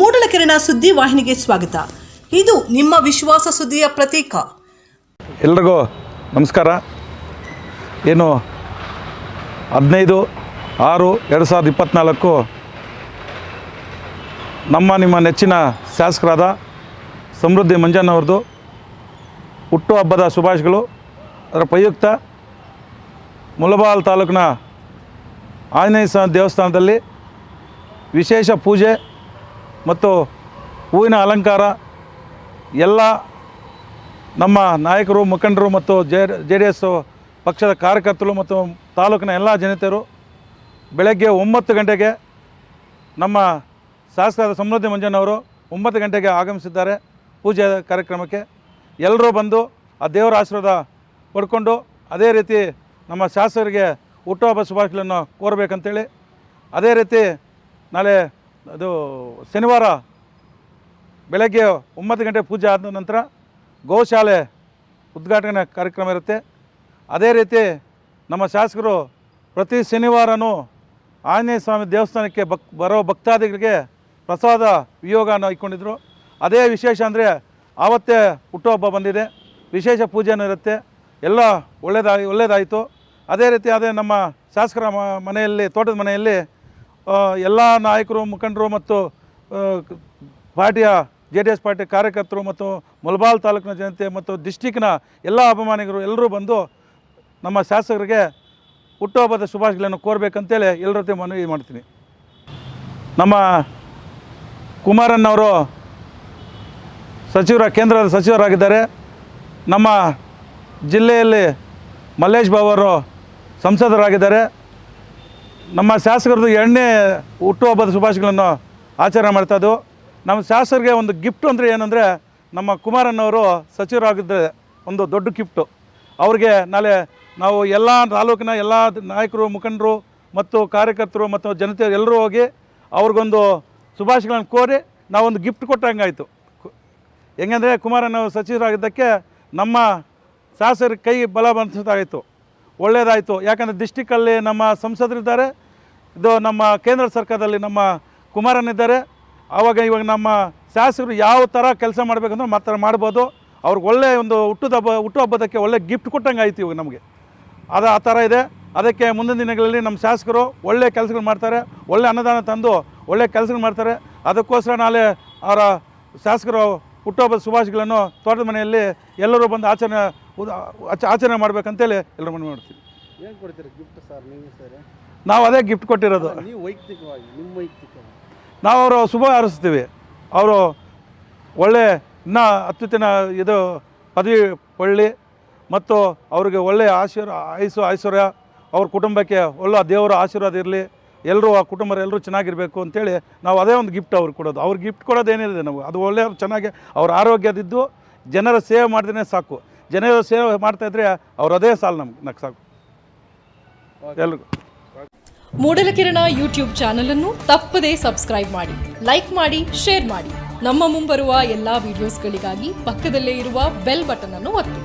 ಮೂಡಲಕೆರೆನ ಸುದ್ದಿ ವಾಹಿನಿಗೆ ಸ್ವಾಗತ. ಇದು ನಿಮ್ಮ ವಿಶ್ವಾಸ ಸುದ್ದಿಯ ಪ್ರತೀಕ. ಎಲ್ರಿಗೂ ನಮಸ್ಕಾರ. ಏನು ಹದಿನೈದು ಆರು ಎರಡು ಸಾವಿರದ ಇಪ್ಪತ್ತ್ನಾಲ್ಕು ನಮ್ಮ ನಿಮ್ಮ ನೆಚ್ಚಿನ ಶಾಸಕರಾದ ಸಮೃದ್ಧಿ ಮಂಜಣ್ಣವ್ರದ್ದು ಹುಟ್ಟುಹಬ್ಬದ ಶುಭಾಶಯಗಳು. ಅದರ ಪ್ರಯುಕ್ತ ಮುಲಬಾಲ್ ತಾಲೂಕಿನ ಆಂಜನೇಯ ದೇವಸ್ಥಾನದಲ್ಲಿ ವಿಶೇಷ ಪೂಜೆ ಮತ್ತು ಹೂವಿನ ಅಲಂಕಾರ, ಎಲ್ಲ ನಮ್ಮ ನಾಯಕರು, ಮುಖಂಡರು ಮತ್ತು ಜೆ ಜೆ ಡಿ ಎಸ್ ಪಕ್ಷದ ಕಾರ್ಯಕರ್ತರು ಮತ್ತು ತಾಲೂಕಿನ ಎಲ್ಲ ಜನತೆಯರು ಬೆಳಗ್ಗೆ ಒಂಬತ್ತು ಗಂಟೆಗೆ ನಮ್ಮ ಶಾಸಕರಾದ ಸಮೃದ್ಧಿ ಮಂಜಣ್ಣವರು ಒಂಬತ್ತು ಗಂಟೆಗೆ ಆಗಮಿಸಿದ್ದಾರೆ ಪೂಜೆ ಕಾರ್ಯಕ್ರಮಕ್ಕೆ. ಎಲ್ಲರೂ ಬಂದು ಆ ದೇವರ ಆಶೀರ್ವಾದ ಪಡ್ಕೊಂಡು ಅದೇ ರೀತಿ ನಮ್ಮ ಶಾಸಕರಿಗೆ ಹುಟ್ಟುಹಬ್ಬ ಶುಭಾಶಯಗಳನ್ನು ಕೋರಬೇಕಂತೇಳಿ. ಅದೇ ರೀತಿ ನಾಳೆ ಅದು ಶನಿವಾರ ಬೆಳಗ್ಗೆ ಒಂಬತ್ತು ಗಂಟೆ ಪೂಜೆ ಆದ ನಂತರ ಗೋಶಾಲೆ ಉದ್ಘಾಟನೆ ಕಾರ್ಯಕ್ರಮ ಇರುತ್ತೆ. ಅದೇ ರೀತಿ ನಮ್ಮ ಶಾಸಕರು ಪ್ರತಿ ಶನಿವಾರನೂ ಆಂಜನೇಯ ಸ್ವಾಮಿ ದೇವಸ್ಥಾನಕ್ಕೆ ಬಕ್ ಬರೋ ಭಕ್ತಾದಿಗಳಿಗೆ ಪ್ರಸಾದ ವಿಯೋಗನ ಇಟ್ಕೊಂಡಿದ್ರು. ಅದೇ ವಿಶೇಷ ಅಂದರೆ ಆವತ್ತೇ ಹುಟ್ಟುಹಬ್ಬ ಬಂದಿದೆ. ವಿಶೇಷ ಪೂಜೆನೂ ಇರುತ್ತೆ. ಎಲ್ಲ ಒಳ್ಳೆಯದಾಗಿ ಒಳ್ಳೆಯದಾಯಿತು ಅದೇ ರೀತಿ ಅದೇ ನಮ್ಮ ಶಾಸಕರ ಮನೆಯಲ್ಲಿ, ತೋಟದ ಮನೆಯಲ್ಲಿ ಎಲ್ಲ ನಾಯಕರು, ಮುಖಂಡರು ಮತ್ತು ಪಾರ್ಟಿಯ ಜೆ ಡಿ ಎಸ್ ಪಾರ್ಟಿ ಕಾರ್ಯಕರ್ತರು ಮತ್ತು ಮುಲ್ಬಾಲ್ ತಾಲೂಕಿನ ಜನತೆ ಮತ್ತು ಡಿಸ್ಟಿಕ್ನ ಎಲ್ಲ ಅಭಿಮಾನಿಗಳು ಎಲ್ಲರೂ ಬಂದು ನಮ್ಮ ಶಾಸಕರಿಗೆ ಹುಟ್ಟುಹಬ್ಬದ ಶುಭಾಶಯಗಳನ್ನು ಕೋರ್ಬೇಕಂತೇಳಿ ಎಲ್ಲರ ಜೊತೆ ಮನವಿ ಮಾಡ್ತೀನಿ. ನಮ್ಮ ಕುಮಾರಣ್ಣವರು ಸಚಿವರ, ಕೇಂದ್ರದ ಸಚಿವರಾಗಿದ್ದಾರೆ. ನಮ್ಮ ಜಿಲ್ಲೆಯಲ್ಲಿ ಮಲ್ಲೇಶ್ ಬಾಬು ಅವರು ಸಂಸದರಾಗಿದ್ದಾರೆ. ನಮ್ಮ ಶಾಸಕರದ್ದು ಎರಡನೇ ಹುಟ್ಟುಹಬ್ಬದ ಶುಭಾಶಯಗಳನ್ನು ಆಚರಣೆ ಮಾಡ್ತಾ ಇದ್ದೆವು. ನಮ್ಮ ಶಾಸಕರಿಗೆ ಒಂದು ಗಿಫ್ಟ್ ಅಂದರೆ ಏನಂದರೆ, ನಮ್ಮ ಕುಮಾರಣ್ಣವರು ಸಚಿವರಾಗಿದ್ದರೆ ಒಂದು ದೊಡ್ಡ ಗಿಫ್ಟು ಅವ್ರಿಗೆ ನಾಳೆ ನಾವು ಎಲ್ಲ ತಾಲೂಕಿನ ಎಲ್ಲ ನಾಯಕರು, ಮುಖಂಡರು ಮತ್ತು ಕಾರ್ಯಕರ್ತರು ಮತ್ತು ಜನತೆ ಎಲ್ಲರೂ ಹೋಗಿ ಅವ್ರಿಗೊಂದು ಶುಭಾಶಯಗಳನ್ನು ಕೋರಿ ನಾವೊಂದು ಗಿಫ್ಟ್ ಕೊಟ್ಟಂಗಾಯಿತು. ಹೆಂಗಂದರೆ ಕುಮಾರಣ್ಣ ಸಚಿವರಾಗಿದ್ದಕ್ಕೆ ನಮ್ಮ ಶಾಸಕರ ಕೈ ಬಲ ಬಂದಿದ್ದಾಯಿತು ಒಳ್ಳೆಯದಾಯಿತು ಯಾಕಂದರೆ ಡಿಸ್ಟಿಕ್ಕಲ್ಲಿ ನಮ್ಮ ಸಂಸದರಿದ್ದಾರೆ. ಇದು ನಮ್ಮ ಕೇಂದ್ರ ಸರ್ಕಾರದಲ್ಲಿ ನಮ್ಮ ಕುಮಾರನಿದ್ದಾರೆ. ಆವಾಗ ಇವಾಗ ನಮ್ಮ ಶಾಸಕರು ಯಾವ ಥರ ಕೆಲಸ ಮಾಡಬೇಕಂದ್ರೆ ಮಾತ್ರ ಮಾಡ್ಬೋದು. ಅವ್ರಿಗೆ ಒಳ್ಳೆಯ ಒಂದು ಹುಟ್ಟುದ ಹಬ್ಬ ಹುಟ್ಟುಹಬ್ಬದಕ್ಕೆ ಒಳ್ಳೆ ಗಿಫ್ಟ್ ಕೊಟ್ಟಂಗೆ ಆಯಿತು ಇವಾಗ ನಮಗೆ. ಅದು ಆ ಥರ ಇದೆ. ಅದಕ್ಕೆ ಮುಂದಿನ ದಿನಗಳಲ್ಲಿ ನಮ್ಮ ಶಾಸಕರು ಒಳ್ಳೆ ಕೆಲಸಗಳು ಮಾಡ್ತಾರೆ. ಒಳ್ಳೆ ಅನ್ನದಾನ ತಂದು ಒಳ್ಳೆ ಕೆಲಸಗಳು ಮಾಡ್ತಾರೆ. ಅದಕ್ಕೋಸ್ಕರ ನಾಳೆ ಅವರ ಶಾಸಕರು ಹುಟ್ಟುಹಬ್ಬದ ಶುಭಾಶಯಗಳನ್ನು ತೋಟದ ಮನೆಯಲ್ಲಿ ಎಲ್ಲರೂ ಬಂದು ಆಚರಣೆ ಆಚ- ಆಚರಣೆ ಮಾಡ್ಬೇಕಂತೇಳಿ ಎಲ್ಲರೂ ಮನವಿ ಮಾಡ್ತೀವಿ. ಏನು ಕೊಡ್ತೀರಿ ಗಿಫ್ಟ್ ಸರ್ ನೀವು ಸರ್? ನಾವು ಅದೇ ಗಿಫ್ಟ್ ಕೊಟ್ಟಿರೋದು. ನೀವು ವೈಯಕ್ತಿಕವಾಗಿ ನಿಮ್ಮ ವೈಯಕ್ತಿಕವಾಗಿ. ನಾವು ಅವರು ಶುಭ ಹಾರಿಸ್ತೀವಿ. ಅವರು ಒಳ್ಳೆ ಇನ್ನೂ ಅತ್ಯುತ್ತಿನ ಇದು ಪದವಿ ಪಳ್ಳಿ ಮತ್ತು ಅವರಿಗೆ ಒಳ್ಳೆಯ ಆಶೀರ್ ಆಯುಸು ಐಶ್ವರ್ಯ ಅವ್ರ ಕುಟುಂಬಕ್ಕೆ ಒಳ್ಳೆ ದೇವರ ಆಶೀರ್ವಾದ ಇರಲಿ ಎಲ್ಲರೂ ಆ ಕುಟುಂಬ ಎಲ್ಲರೂ ಚೆನ್ನಾಗಿರಬೇಕು ಅಂತೇಳಿ ನಾವು ಅದೇ ಒಂದು ಗಿಫ್ಟ್ ಅವ್ರಿಗೆ ಕೊಡೋದು. ಅವ್ರಿಗೆ ಗಿಫ್ಟ್ ಕೊಡೋದೇನಿದೆ ನಾವು ಅದು ಒಳ್ಳೆಯ ಚೆನ್ನಾಗಿ ಅವ್ರ ಆರೋಗ್ಯದಿದ್ದು ಜನರ ಸೇವೆ ಮಾಡಿದ್ರೆ ಸಾಕು. ಜನರ ಸೇವೆ ಮಾಡ್ತಾಯಿದ್ರೆ ಅವ್ರ ಅದೇ ಸಾಲು ನಮ್ಗೆ ನಕ್ ಸಾಕು. ಎಲ್ರಿಗೂ. ಮೂಡಲಕಿರಣ ಯೂಟ್ಯೂಬ್ ಚಾನಲ್ ಅನ್ನು ತಪ್ಪದೇ ಸಬ್ಸ್ಕ್ರೈಬ್ ಮಾಡಿ, ಲೈಕ್ ಮಾಡಿ, ಶೇರ್ ಮಾಡಿ. ನಮ್ಮ ಮುಂಬರುವ ಎಲ್ಲಾ ವಿಡಿಯೋಸ್ಗಳಿಗಾಗಿ ಪಕ್ಕದಲ್ಲೇ ಇರುವ ಬೆಲ್ ಬಟನ್ ಅನ್ನು ಒತ್ತಿ.